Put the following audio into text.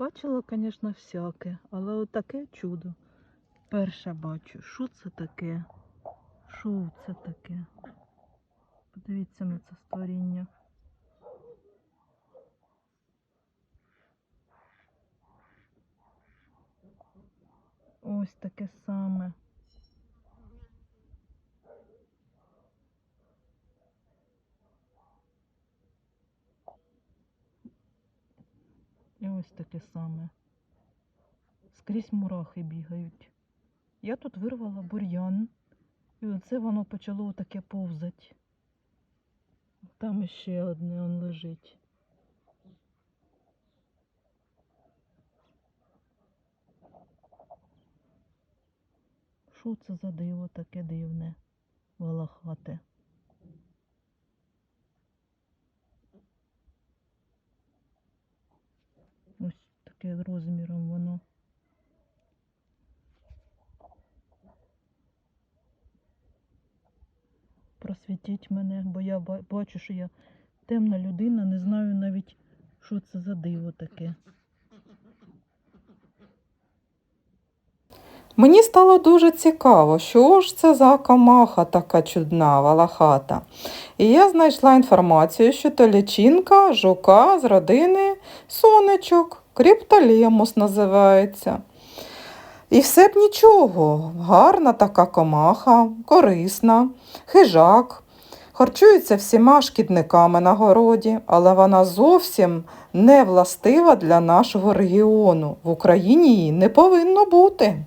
Бачила, звісно, всяке, але отаке чудо. Перше бачу. Що це таке? Що це таке? Подивіться на це створіння. Ось таке саме. І ось таке саме. Скрізь мурахи бігають. Я тут вирвала бур'ян, і оце воно почало таке повзати. Там ще одне он лежить. Що це за диво таке дивне, волохате? Ось таке розміром воно. Просвітіть мене, бо я бачу, що я темна людина, не знаю навіть, що це за диво таке. Мені стало дуже цікаво, що ж це за комаха така чудна, валахата. І я знайшла інформацію, що то лічинка жука з родини сонечок, кріптолемус називається. І все б нічого, гарна така комаха, корисна, хижак, харчується всіма шкідниками на городі, але вона зовсім не властива для нашого регіону. В Україні її не повинно бути.